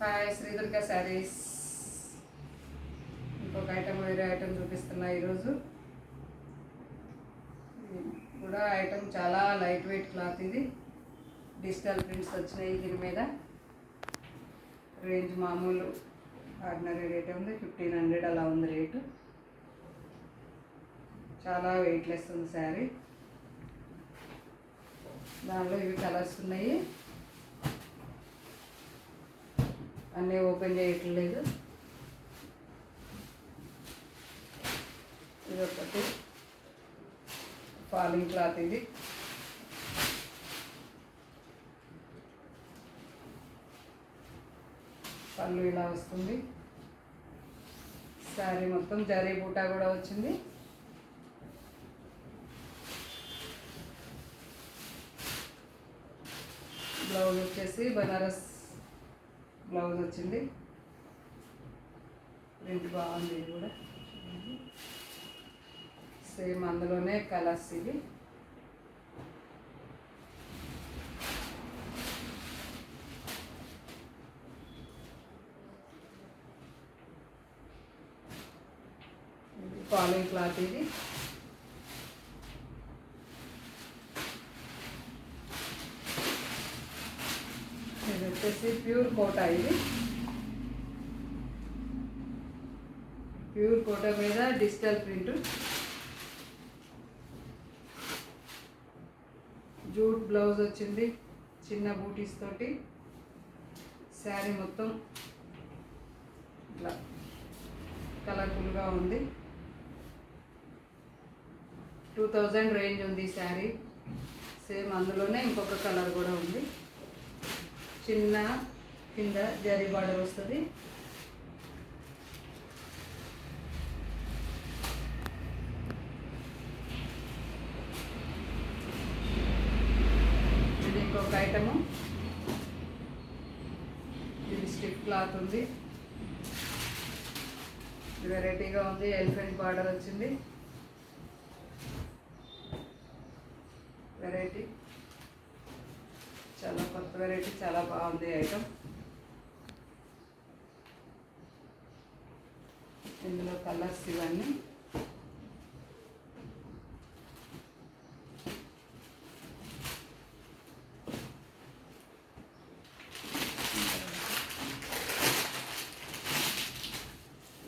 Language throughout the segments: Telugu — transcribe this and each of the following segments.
హాయ్ శ్రీదుర్గ శారీస్. ఇంకొక ఐటమ్ వేరే ఐటమ్ చూపిస్తున్నా ఈరోజు. కూడా ఐటమ్ చాలా లైట్ వెయిట్ క్లాత్ ఇది. డిజిటల్ ప్రింట్స్ వచ్చినాయి దీని మీద. రేంజ్ మామూలు ఆర్డినరీ రేట్ ఉంది ఫిఫ్టీన్ హండ్రెడ్ అలా ఉంది రేటు చాలా వెయిట్లెస్ ఉంది శారీ. దానిలో ఇవి కలర్స్ ఉన్నాయి. అన్నీ ఓపెన్ చేయట్లేదు. ఇది ఒకటి ఫాలింగ్ క్లాత్ ఇది. పళ్ళు ఇలా వస్తుంది. శారీ మొత్తం జరీ బూటా కూడా వచ్చింది. బ్లౌజ్ వచ్చేసి బనారస్ బ్లౌజ్ వచ్చింది. ప్రింట్ బాగుంది ఇది కూడా సేమ్ అందులోనే కలర్స్ ఇవి. ఇది ఫాలింగ్ క్లాత్ ఇది ఇది వచ్చేసి ప్యూర్ కోటా ఇది. ప్యూర్ కోటా మీద డిజిటల్ ప్రింట్. జూట్ బ్లౌజ్ వచ్చింది చిన్న బూటీస్ తోటి. శారీ మొత్తం ఇట్లా కలర్ఫుల్గా ఉంది. టూ థౌజండ్ రేంజ్ ఉంది శారీ. సేమ్ అందులోనే ఇంకొక కలర్ కూడా ఉంది. చిన్న కింద జరీ బార్డర్ వస్తుంది. ఇది ఇంకొక ఐటము. ఇది స్టిక్ క్లాత్ ఉంది. వెరైటీగా ఉంది. ఎలిఫెంట్ బార్డర్ వచ్చింది. వెరైటీ. చాలా కొత్త వెరైటీ చాలా బాగుంది ఐటమ్ ఇందులో కలర్స్ ఇవన్నీ.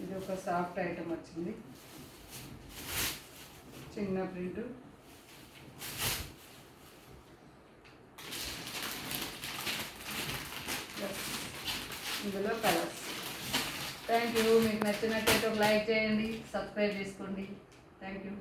ఇది ఒక సాఫ్ట్ ఐటమ్ వచ్చింది. చిన్న ప్రింట్ ఇందులో కలర్స్. థ్యాంక్ యూ మీకు నచ్చినట్లయితే ఒక లైక్ చేయండి సబ్స్క్రైబ్ చేసుకోండి. Thank you